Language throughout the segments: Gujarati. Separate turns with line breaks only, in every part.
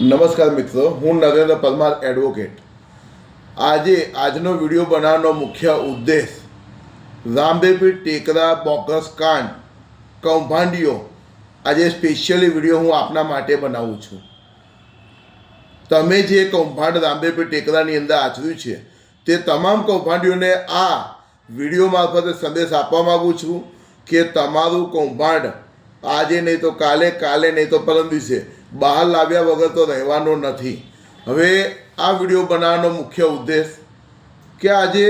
નમસ્કાર મિત્રો, હું નરેન્દ્ર પરમાર એડવોકેટ આજે આજનો વીડિયો બનાવવાનો મુખ્ય ઉદ્દેશ રામદેવી ટેકરા બોગસ કાંડ કૌભાંડીઓ. આજે સ્પેશિયલી વીડિયો હું આપના માટે બનાવું છું. તમે જે કૌભાંડ રામદેવી ટેકરાની અંદર આચર્યું છે, તે તમામ કૌભાંડીઓને આ વીડિયો મારફતે સંદેશ આપવા માગું છું કે તમારું કૌભાંડ આજે નહીં તો કાલે કાલે નહીં તો પરમ દિવસે બહાર લાવ્યા વગર તો રહેવાનો નથી. હવે આ વીડિયો બનાવવાનો મુખ્ય ઉદ્દેશ કે આજે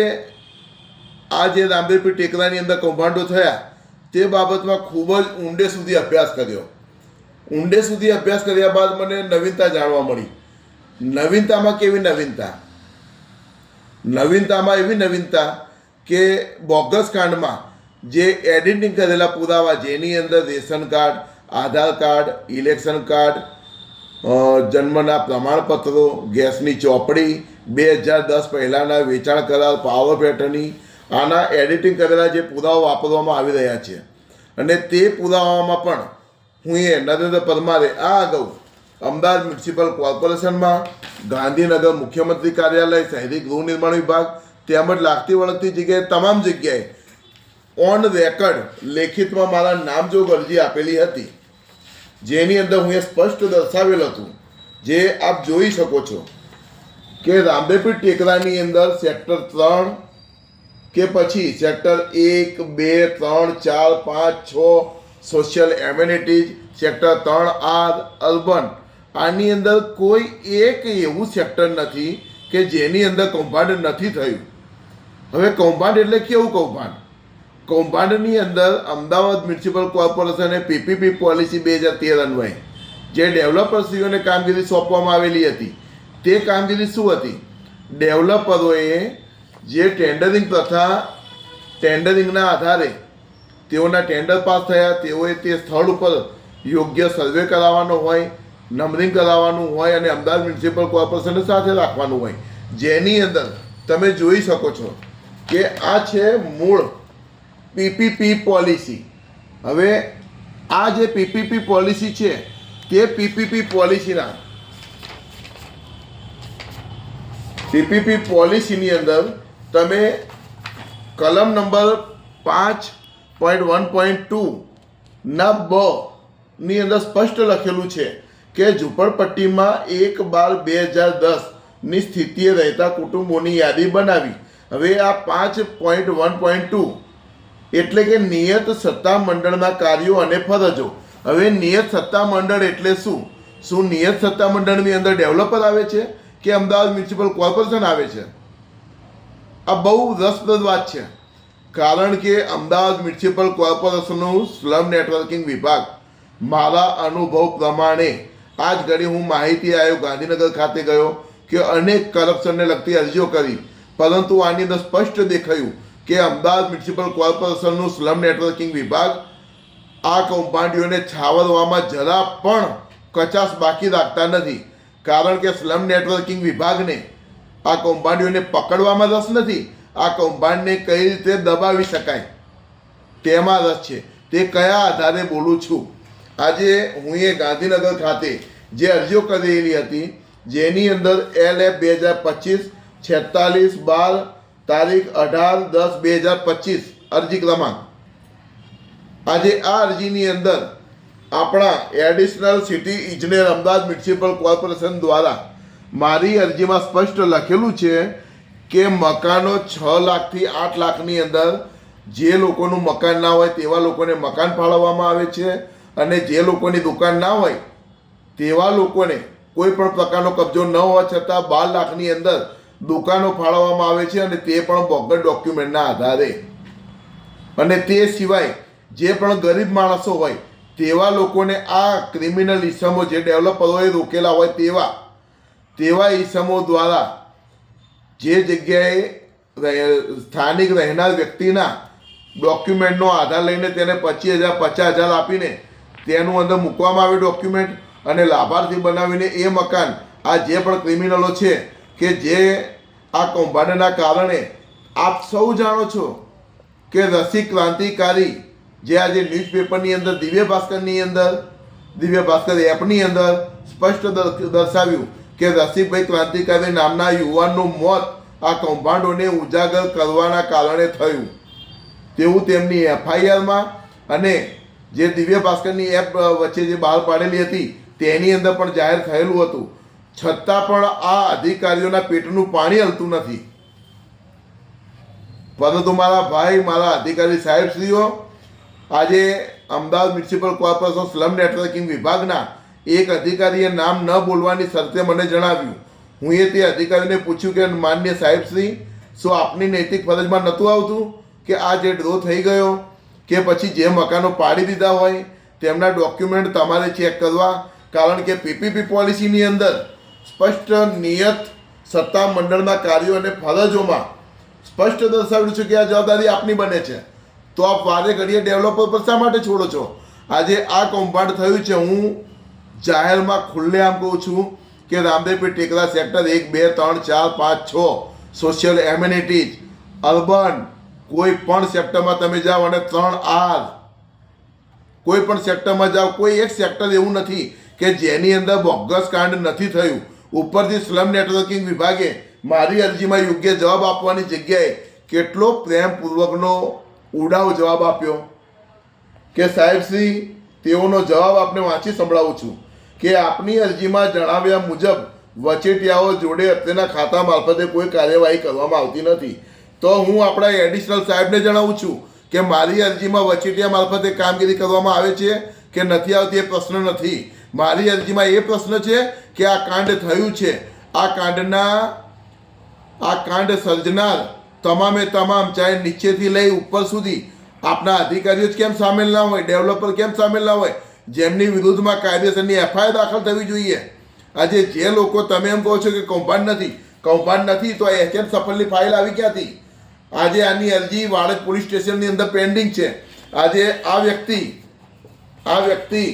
આ જે રામદેવપીર ટેકરાની અંદર કૌભાંડો થયા, તે બાબતમાં ખૂબ જ ઊંડે સુધી અભ્યાસ કર્યો. ઊંડે સુધી અભ્યાસ કર્યા બાદ મને નવીનતા જાણવા મળી. નવીનતામાં કેવી નવીનતા? નવીનતામાં એવી નવીનતા કે બોગસ કાંડમાં જે એડિટિંગ કરેલા પુરાવા જેની અંદર ration card Aadhaar card election card જન્મના પ્રમાણપત્રો, ગેસની ચોપડી, બે હજાર દસ પહેલાંના વેચાણ કરાર પાવર પેટર્ની આના એડિટિંગ કરેલા જે પુરાવા વાપરવામાં આવી રહ્યા છે. અને તે પુરાવામાં પણ હું એ નરેન્દ્ર પરમારે આ અગાઉ અમદાવાદ મ્યુનિસિપલ કોર્પોરેશનમાં, ગાંધીનગર મુખ્યમંત્રી કાર્યાલય, શહેરી ગૃહ નિર્માણ વિભાગ, તેમજ લાગતી વળગતી જગ્યાએ તમામ જગ્યાએ ઓન રેકર્ડ લેખિતમાં મારા નામ જો અરજી આપેલી હતી. જેની અંદર હું એ સ્પષ્ટ દર્શાવેલ હતું, જે આપ જોઈ શકો છો કે રામદેવપીર ટેકરાની અંદર સેક્ટર ત્રણ કે પછી સેક્ટર એક, બે, ત્રણ, ચાર, પાંચ, છ સોશિયલ એમ્યુનિટીઝ સેક્ટર ત્રણ, આર, અર્બન, આની અંદર કોઈ એક એવું સેક્ટર નથી કે જેની અંદર કૌભાંડ નથી થયું. હવે કૌભાંડ એટલે કેવું કૌભાંડ? કૌભાંડની અંદર અમદાવાદ મ્યુનિસિપલ કોર્પોરેશને પીપીપી પોલિસી બે હજાર તેર અન્વયે, જે ડેવલપરશ્રીઓને કામગીરી સોંપવામાં આવેલી હતી. તે કામગીરી શું હતી? ડેવલપરોએ જે ટેન્ડરિંગ પ્રથા ટેન્ડરિંગના આધારે તેઓના ટેન્ડર પાસ થયા, તેઓએ તે સ્થળ ઉપર યોગ્ય સર્વે કરાવવાનો હોય, નંબરિંગ કરાવવાનું હોય અને અમદાવાદ મ્યુનિસિપલ કોર્પોરેશનને સાથે રાખવાનું હોય. જેની અંદર તમે જોઈ શકો છો કે આ છે મૂળ પીપીપી પોલિસી. હવે આ જે પીપીપી પોલિસી છે, તે પીપીપી પોલિસીના. પીપીપી પોલિસીની અંદર તમે કલમ નંબર પાંચ પોઈન્ટ વન પોઈન્ટ ટુ ના બ ની અંદર સ્પષ્ટ લખેલું છે કે ઝૂંપડપટ્ટીમાં એક બાર બે હજાર દસની સ્થિતિએ રહેતા કુટુંબોની યાદી બનાવી. હવે આ પાંચ પોઈન્ટ વન પોઈન્ટ ટુ એટલે કે નિયત સત્તા મંડળના કાર્યો અને ફરજો. હવે નિયત સત્તા મંડળ એટલે શું? શું નિયત સત્તા મંડળની અંદર ડેવલપર આવે છે કે અમદાવાદ મ્યુનિસિપલ કોર્પોરેશન આવે છે? આ બહુ રસપ્રદ વાત છે. કારણ કે અમદાવાદ મ્યુનિસિપલ કોર્પોરેશનનું સ્લમ નેટવર્કિંગ વિભાગ મારા અનુભવ પ્રમાણે આજ ઘડી હું માહિતી આયોગ ગાંધીનગર ખાતે ગયો કે અનેક કરપ્શનને લગતી અરજીઓ કરી. પરંતુ આની અંદર સ્પષ્ટ દેખાયું કે અમદાવાદ મ્યુનિસિપલ કોર્પોરેશનનું સ્લમ નેટવર્કિંગ વિભાગ આ કૌભાંડીઓને છાવરવામાં જરા પણ કચાશ બાકી રાખતા નથી. કારણ કે સ્લમ નેટવર્કિંગ વિભાગને આ કૌભાંડીઓને પકડવામાં રસ નથી. આ કૌભાંડને કઈ રીતે દબાવી શકાય? તેમાં રસ છે. તે કયા આધારે બોલું છું? આજે હું એ ગાંધીનગર ખાતે જે અરજીઓ કરેલી હતી, જેની અંદર એલ એફ બે હજાર પચીસ છેતાલીસ બાર તારીખ અઢાર દસ બે હજાર પચીસ, અરજી ક્રમાંક. આજે આ અરજીની અંદર આપણા એડિશનલ સિટી ઇજનેર અમદાવાદ મ્યુનિસિપલ કોર્પોરેશન દ્વારા મારી અરજીમાં સ્પષ્ટ લખેલું છે કે મકાનો છ લાખથી આઠ લાખની અંદર જે લોકોનું મકાન ના હોય તેવા લોકોને મકાન ફાળવવામાં આવે છે અને જે લોકોની દુકાન ના હોય તેવા લોકોને કોઈ પણ પ્રકારનો કબજો ન હોવા છતાં બાર લાખની અંદર દુકાનો ફાળવવામાં આવે છે અને તે પણ બોગસ ડોક્યુમેન્ટના આધારે. અને તે સિવાય જે પણ ગરીબ માણસો હોય, તેવા લોકોને આ ક્રિમિનલ ઇસમો જે ડેવલપરોએ રોકેલા હોય તેવા તેવા ઇસમો દ્વારા જે જગ્યાએ સ્થાનિક રહેનાર વ્યક્તિના ડોક્યુમેન્ટનો આધાર લઈને તેને પચીસ હજાર, પચાસ હજાર આપીને તેનું અંદર મૂકવામાં આવે ડોક્યુમેન્ટ અને લાભાર્થી બનાવીને એ મકાન, આ જે પણ ક્રિમિનલો છે કે જે આ કૌભાંડના કારણે આપ સૌ જાણો છો કે રસી ક્રાંતિકારી જે આજે ન્યૂઝપેપરની અંદર, દિવ્ય ભાસ્કરની અંદર, દિવ્ય ભાસ્કર એપની અંદર સ્પષ્ટ દર્શાવ્યું કે રસિકભાઈ ક્રાંતિકારી નામના યુવાનનું મોત આ કૌભાંડોને ઉજાગર કરવાના કારણે થયું. તેવું તેમની એફઆઈઆરમાં અને જે દિવ્ય ભાસ્કરની એપ વચ્ચે જે બહાર પાડેલી હતી તેની અંદર પણ જાહેર થયેલું હતું. છતાં પણ આ અધિકારીઓના પેટનું પાણી હલતું નથી. પરંતુ મારા ભાઈ, મારા અધિકારી સાહેબશ્રીઓ, આજે Ahmedabad municipal corporation slum networking વિભાગના એક અધિકારીએ નામ ન બોલવાની શરતે મને જણાવ્યું. હું એ તે અધિકારીને પૂછ્યું કે, માન્ય સાહેબશ્રી, શું આપની નૈતિક ફરજમાં નહોતું આવતું કે આ જે ડ્રો થઈ ગયો, કે પછી જે મકાનો પાડી દીધા હોય, તેમના ડોક્યુમેન્ટ તમારે ચેક કરવા? કારણ કે પીપીપી પોલિસીની અંદર સ્પષ્ટ નિયત સત્તા મંડળના કાર્યો અને ફરજોમાં સ્પષ્ટ દર્શાવ્યું છે કે આ જવાબદારી આપની બને છે. તો આપ વારે ઘડીએ ડેવલપર પર શા માટે છોડો છો? આજે આ કૌભાંડ થયું છે. હું જાહેરમાં ખુલ્લેઆમ કહું છું કે રામદેવપી ટેકરા સેક્ટર એક, બે, ત્રણ, ચાર, પાંચ, છ સોશિયલ એમ્યુનિટીઝ અર્બન, કોઈ પણ સેક્ટરમાં તમે જાઓ અને ત્રણ આર, કોઈ પણ સેક્ટરમાં જાઓ, કોઈ એક સેક્ટર એવું નથી કે જેની અંદર બોગસ કાંડ નથી થયું. ઉપરથી સ્લમ નેટવર્કિંગ વિભાગે મારી અરજીમાં યોગ્ય જવાબ આપવાની જગ્યાએ કેટલો પ્રેમપૂર્વકનો ઉડાવ જવાબ આપ્યો? કે સાહેબશ્રી તેઓનો જવાબ આપને વાંચી સંભળાવું છું કે આપની અરજીમાં જણાવ્યા મુજબ વચેટિયાઓ જોડે અત્યારના ખાતા મારફતે કોઈ કાર્યવાહી કરવામાં આવતી નથી. તો હું આપણા એડિશનલ સાહેબને જણાવું છું કે મારી અરજીમાં વચેટિયા મારફતે કામગીરી કરવામાં આવે છે કે નથી આવતી એ પ્રશ્ન નથી. મારી અરજીમાં એ પ્રશ્ન છે કે આ કાંડ થયું છે. આ કાંડના, આ કાંડ સર્જનાર તમામે તમામ ચાહે નીચેથી લઈ ઉપર સુધી આપના અધિકારીઓ જ કેમ સામેલ ના હોય, ડેવલપર કેમ સામેલ ના હોય? જેમની વિરુદ્ધમાં કાયદેસરની એફઆઈઆર દાખલ થવી જોઈએ. આજે જે લોકો તમે એમ કહો છો કે કૌભાંડ નથી કૌભાંડ નથી, તો એચએમ સફળની ફાઇલ આવી ક્યાંથી? આજે આની અરજી વાડજ પોલીસ સ્ટેશનની અંદર પેન્ડિંગ છે. આજે આ વ્યક્તિ આ વ્યક્તિ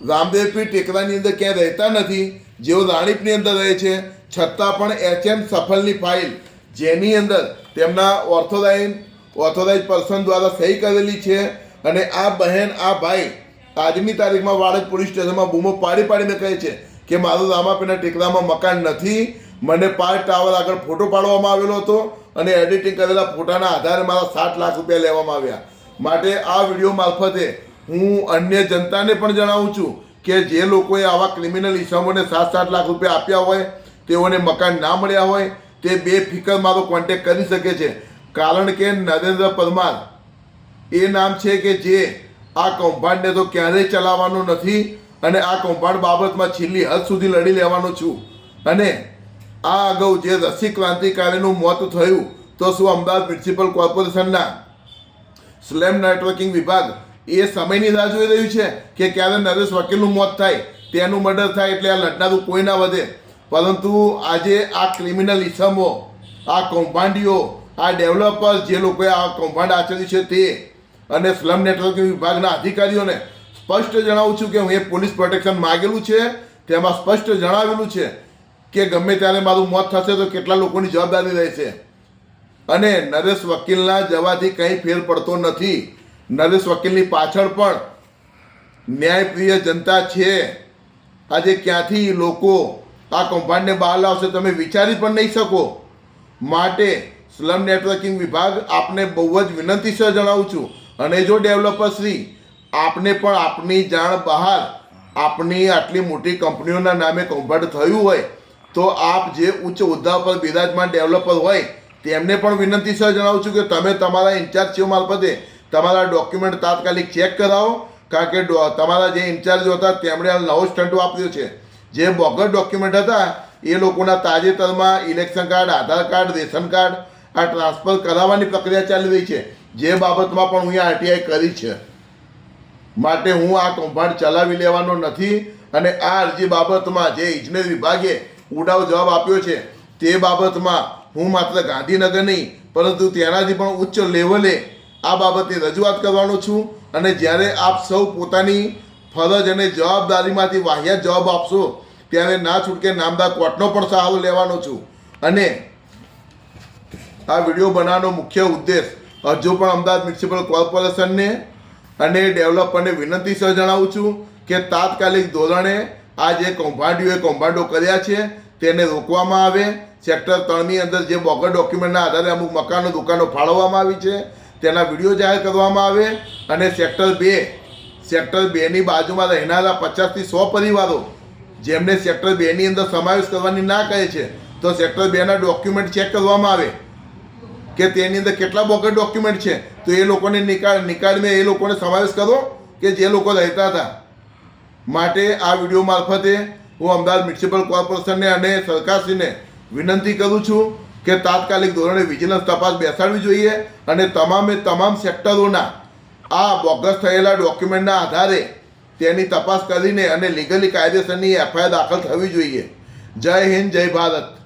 રામદેવપીર ટેકરાની અંદર ક્યાંય રહેતા નથી, જેઓ રાણીપની અંદર રહે છે, છતાં પણ એચએમ સફલની ફાઇલ જેની અંદર તેમના ઓર્થોરાઇન ઓથોરાઇઝ પર્સન દ્વારા સહી કરેલી છે અને આ બહેન, આ ભાઈ આજની તારીખમાં વાડજ પોલીસ સ્ટેશનમાં બૂમો પાડી પાડીને કહે છે કે મારું રામાપીના ટેકરામાં મકાન નથી, મને પાર ટાવર આગળ ફોટો પાડવામાં આવેલો હતો અને એડિટિંગ કરેલા ફોટાના આધારે મારા સાત લાખ રૂપિયા લેવામાં આવ્યા. માટે આ વીડિયો મારફતે હું અન્ય જનતાને પણ જણાવું છું કે જે લોકોએ આવા ક્રિમિનલ ઇસમોને સાત સાત લાખ રૂપિયા આપ્યા હોય, તેઓને મકાન ના મળ્યા હોય, તે બે ફિકર મારો કોન્ટેક કરી શકે છે. કારણ કે નરેન્દ્ર પરમાર એ નામ છે કે જે આ કૌભાંડને તો ક્યારેય ચલાવવાનો નથી અને આ કૌભાંડ બાબતમાં છેલ્લી હદ સુધી લડી લેવાનો છું. અને આ અગાઉ જે રસી ક્રાંતિકારીનું મોત થયું, તો શું અમદાવાદ મ્યુનિસિપલ કોર્પોરેશનના સ્લેમ નેટવર્કિંગ વિભાગ એ સમયની રાહ જોઈ રહ્યું છે કે ક્યારે નરેશ વકીલનું મોત થાય, તેનું મર્ડર થાય એટલે આ લડનારું કોઈ ના વધે. પરંતુ આજે આ ક્રિમિનલ ઇસમો આ કૌભાંડીઓ, આ ડેવલપર્સ જે લોકોએ આ કૌભાંડ આચર્યું છે તે અને સ્લમ નેટવર્કિંગ વિભાગના અધિકારીઓને સ્પષ્ટ જણાવું છું કે હું એ પોલીસ પ્રોટેક્શન માગેલું છે. તેમાં સ્પષ્ટ જણાવેલું છે કે ગમે ત્યારે મારું મોત થશે તો કેટલા લોકોની જવાબદારી રહેશે. અને નરેશ વકીલના જવાથી કંઈ ફેર પડતો નથી. નરેશ વકીલની પાછળ પણ ન્યાયપ્રિય જનતા છે. આજે ક્યાંથી લોકો આ કૌભાંડને બહાર લાવશે તમે વિચારી પણ નહીં શકો. માટે સ્લમ નેટવર્કિંગ વિભાગ આપને બહુ જ વિનંતીસર જણાવું છું. અને જો ડેવલપર શ્રી, આપને પણ આપની જાણ બહાર આપની આટલી મોટી કંપનીઓના નામે કૌભાંડ થયું હોય, તો આપ જે ઉચ્ચ હોદ્દા પર બિરાજમાન ડેવલપર હોય, તેમને પણ વિનંતીસર જણાવું છું કે તમે તમારા ઇન્ચાર્જ છો મારફતે તમારા ડોક્યુમેન્ટ તાત્કાલિક ચેક કરાવો, કારણ કે તમારા જે ઇન્ચાર્જ હતા, તેમણે આ નવો સ્ટન્ટ વાપર્યો છે. જે બોગસ ડોક્યુમેન્ટ હતા, એ લોકોના તાજેતરમાં election card Aadhaar card ration card આ ટ્રાન્સફર કરાવવાની પ્રક્રિયા ચાલી રહી છે. જે બાબતમાં પણ હું આરટીઆઈ કરી છે. માટે હું આ કૌભાંડ ચલાવી લેવાનો નથી અને આ અરજી બાબતમાં જે ઇજનેર વિભાગે ઉડાવ જવાબ આપ્યો છે, તે બાબતમાં હું માત્ર ગાંધીનગર નહીં, પરંતુ તેનાથી પણ ઉચ્ચ લેવલે આ બાબતે રજૂઆત કરવાનો છું અને જ્યારે આપ સૌ પોતાની ફરજ અને જવાબદારીમાંથી વાહિયાત જવાબ આપશો, ત્યારે ના છૂટકે નામદાર કોર્ટનો પણ સહારો લેવાનો છું. અને આ વીડિયો બનાવવાનો મુખ્ય ઉદ્દેશ હજુ પણ અમદાવાદ મ્યુનિસિપલ કોર્પોરેશનને અને ડેવલપરને વિનંતી સહ જણાવું છું કે તાત્કાલિક ધોરણે આ જે કૌભાંડીઓએ કૌભાંડો કર્યા છે, તેને રોકવામાં આવે. સેક્ટર ત્રણની અંદર જે બોગર ડોક્યુમેન્ટના આધારે અમુક મકાનો, દુકાનો ફાળવવામાં આવી છે. તેના વીડિયો જાહેર કરવામાં આવે અને સેક્ટર બે, સેક્ટર બેની બાજુમાં રહેનારા પચાસથી સો પરિવારો, જેમને સેક્ટર બેની અંદર સમાવેશ કરવાની ના કહે છે, તો સેક્ટર બેના ડોક્યુમેન્ટ ચેક કરવામાં આવે કે તેની અંદર કેટલા બોગર ડોક્યુમેન્ટ છે, તો એ લોકોને નિકાળ નિકાળમાં એ લોકોને સમાવેશ કરો કે જે લોકો રહેતા હતા. માટે આ વીડિયો મારફતે હું અમદાવાદ મ્યુનિસિપલ કોર્પોરેશનને અને સરકારશ્રીને વિનંતી કરું છું કે તાત્કાલિક ધોરણે વિજિલન્સ તપાસ બેસાડવી જોઈએ અને તમામે તમામ સેક્ટરોના આ બોગસ થયેલા ડોક્યુમેન્ટના આધારે તેની તપાસ કરીને અને લીગલી કાયદેસરની એફઆઈઆર દાખલ થવી જોઈએ. જય હિન્દ, જય ભારત.